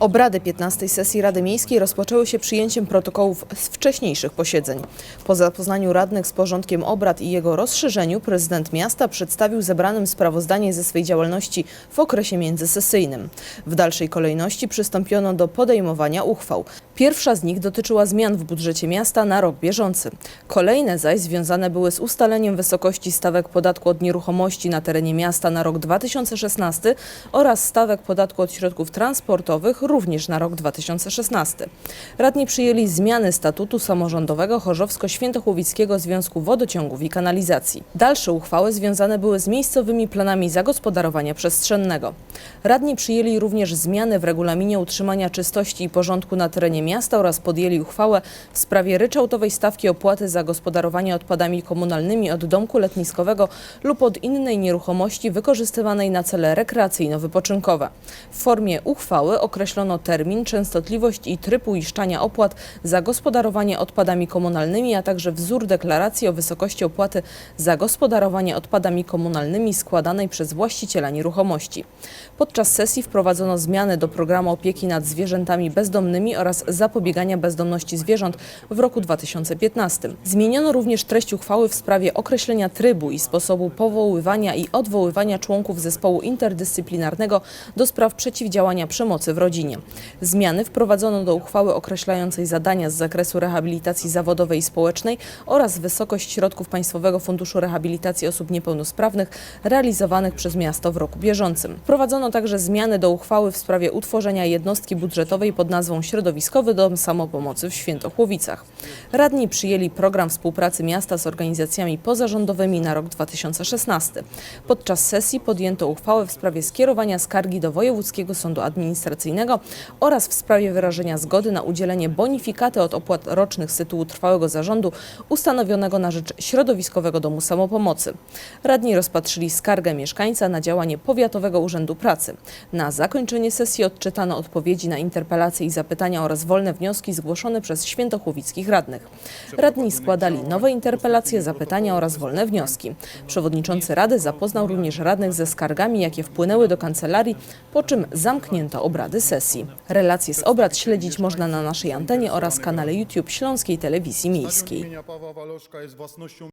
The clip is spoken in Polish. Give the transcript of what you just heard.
Obrady 15 sesji Rady Miejskiej rozpoczęły się przyjęciem protokołów z wcześniejszych posiedzeń. Po zapoznaniu radnych z porządkiem obrad i jego rozszerzeniu prezydent miasta przedstawił zebranym sprawozdanie ze swej działalności w okresie międzysesyjnym. W dalszej kolejności przystąpiono do podejmowania uchwał. Pierwsza z nich dotyczyła zmian w budżecie miasta na rok bieżący. Kolejne zaś związane były z ustaleniem wysokości stawek podatku od nieruchomości na terenie miasta na rok 2016 oraz stawek podatku od środków również na rok 2016. Radni przyjęli zmiany statutu samorządowego Chorzowsko-Świętochłowickiego Związku Wodociągów i Kanalizacji. Dalsze uchwały związane były z miejscowymi planami zagospodarowania przestrzennego. Radni przyjęli również zmiany w regulaminie utrzymania czystości i porządku na terenie miasta oraz podjęli uchwałę w sprawie ryczałtowej stawki opłaty za gospodarowanie odpadami komunalnymi od domku letniskowego lub od innej nieruchomości wykorzystywanej na cele rekreacyjno-wypoczynkowe. W formie uchwały określono termin, częstotliwość i tryb uiszczania opłat za gospodarowanie odpadami komunalnymi, a także wzór deklaracji o wysokości opłaty za gospodarowanie odpadami komunalnymi składanej przez właściciela nieruchomości. Podczas sesji wprowadzono zmiany do programu opieki nad zwierzętami bezdomnymi oraz zapobiegania bezdomności zwierząt w roku 2015. Zmieniono również treść uchwały w sprawie określenia trybu i sposobu powoływania i odwoływania członków zespołu interdyscyplinarnego do spraw przeciwdziałania przemocy w rodzinie. Zmiany wprowadzono do uchwały określającej zadania z zakresu rehabilitacji zawodowej i społecznej oraz wysokość środków Państwowego Funduszu Rehabilitacji Osób Niepełnosprawnych realizowanych przez miasto w roku bieżącym. Wprowadzono także zmiany do uchwały w sprawie utworzenia jednostki budżetowej pod nazwą Środowiskowy Dom Samopomocy w Świętochłowicach. Radni przyjęli program współpracy miasta z organizacjami pozarządowymi na rok 2016. Podczas sesji podjęto uchwałę w sprawie skierowania skargi do Wojewódzkiego Sądu Administracyjnego oraz w sprawie wyrażenia zgody na udzielenie bonifikaty od opłat rocznych z tytułu trwałego zarządu ustanowionego na rzecz Środowiskowego Domu Samopomocy. Radni rozpatrzyli skargę mieszkańca na działanie Powiatowego Urzędu Pracy. Na zakończenie sesji odczytano odpowiedzi na interpelacje i zapytania oraz wolne wnioski zgłoszone przez świętochłowickich radnych. Radni składali nowe interpelacje, zapytania oraz wolne wnioski. Przewodniczący Rady zapoznał również radnych ze skargami, jakie wpłynęły do kancelarii, po czym zamknięto obrady sesji. Relacje z obrad śledzić można na naszej antenie oraz kanale YouTube Śląskiej Telewizji Miejskiej.